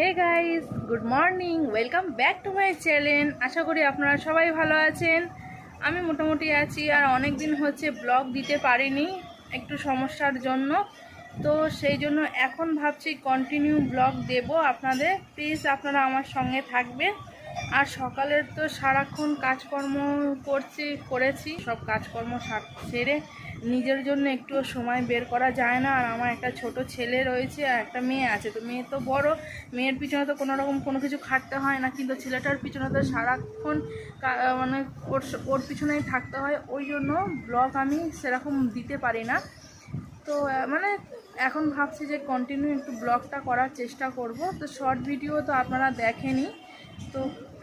Hey guys good morning welcome back to my channel আশা করি আপনারা সবাই ভালো আছেন। আমি মোটামুটি আছি আর অনেক দিন হচ্ছে ব্লগ দিতে পারিনি, একটু সমস্যার জন্য। তো সেই জন্য এখন ভাবছি কন্টিনিউ ব্লগ দেব আপনাদের। প্লিজ আপনারা আমার সঙ্গে থাকবেন। আর সকালের তো সারাক্ষণ কাজকর্ম করছি, করেছি। সব কাজকর্ম সেরে নিজের জন্য একটু সময় বের করা যায় না। আর আমার একটা ছোট ছেলে রয়েছে আর একটা মেয়ে আছে। তো মেয়ে তো বড়, মেয়ের পিছনে তো কোনো রকম কোনো কিছু খাটতে হয় না। কিন্তু ছেলেটার পিছনে তো সারাক্ষণ মানে ওর ওর পিছনেই থাকতে হয়। ওই জন্য ব্লগ আমি সেরকম দিতে পারি না। তো মানে এখন ভাবছি যে কন্টিনিউ একটু ব্লগটা করার চেষ্টা করব। তো শর্ট ভিডিও তো আপনারা দেখেনি। তো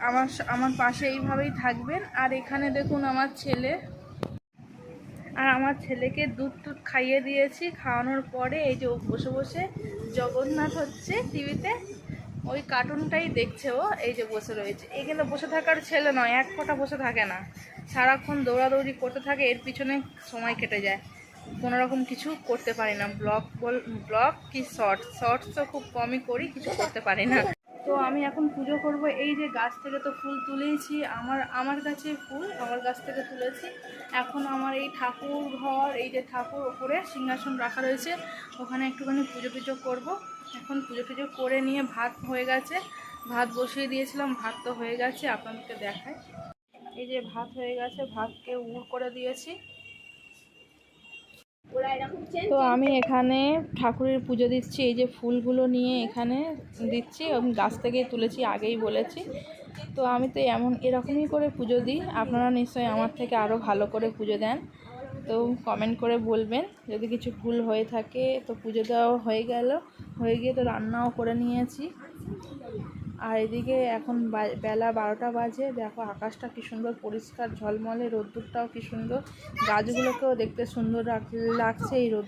আমার আমার পাশে এইভাবেই থাকবেন। আর এখানে দেখুন আমার ছেলে। আর আমার ছেলেকে দুধ টুধ খাইয়ে দিয়েছি। খাওয়ানোর পরে এই যে বসে বসে জগন্নাথ হচ্ছে টিভিতে। ওই কার্টুনটাই দেখছে ও, এই যে বসে রয়েছে। এই কিন্তু বসে থাকার ছেলে নয়, এক ফোঁটা বসে থাকে না। সারাক্ষণ দৌড়াদৌড়ি করতে থাকে, এর পিছনে সময় কেটে যায়। কোনো রকম কিছু করতে পারি না। ব্লগ বল ব্লগ কি শর্টস শর্টস তো খুব কমই করি, কিছু করতে পারি না। তো আমি এখন পুজো করব। এই যে গাছ থেকে তো ফুল তুলেইছি আমার আমার কাছে ফুল, আমার গাছ থেকে তুলেছি। এখন আমার এই ঠাকুর ঘর, এই যে ঠাকুর ওপরে সিংহাসন রাখা রয়েছে, ওখানে একটুখানি পুজো টুজো করব। এখন পুজো টুজো করে নিয়ে ভাত হয়ে গেছে। ভাত বসিয়ে দিয়েছিলাম, ভাত তো হয়ে গেছে, আপনাদেরকে দেখায় এই যে ভাত হয়ে গেছে, ভাতকে উড় করে দিয়েছি। তো আমি এখানে ঠাকুরের পুজো দিচ্ছি এই যে ফুলগুলো নিয়ে এখানে দিচ্ছি আমি গাছ থেকে তুলেছি আগেই বলেছি। তো আমি তো এমন এরকমই করে পুজো দিই আপনারা নিশ্চয়ই আমার থেকে আরও ভালো করে পুজো দেন। তো কমেন্ট করে বলবেন যদি কিছু ভুল হয়ে থাকে তো পুজো দেওয়া হয়ে গেল হয়ে গিয়ে তো রান্নাও করে নিয়েছি। আর এদিকে এখন বেলা বারোটা বাজে। দেখো আকাশটা কি সুন্দর পরিষ্কার, ঝলমলে, রোদ্দুরটাও কি সুন্দর। গাছগুলোকেও দেখতে সুন্দর লাগছে এই রোদ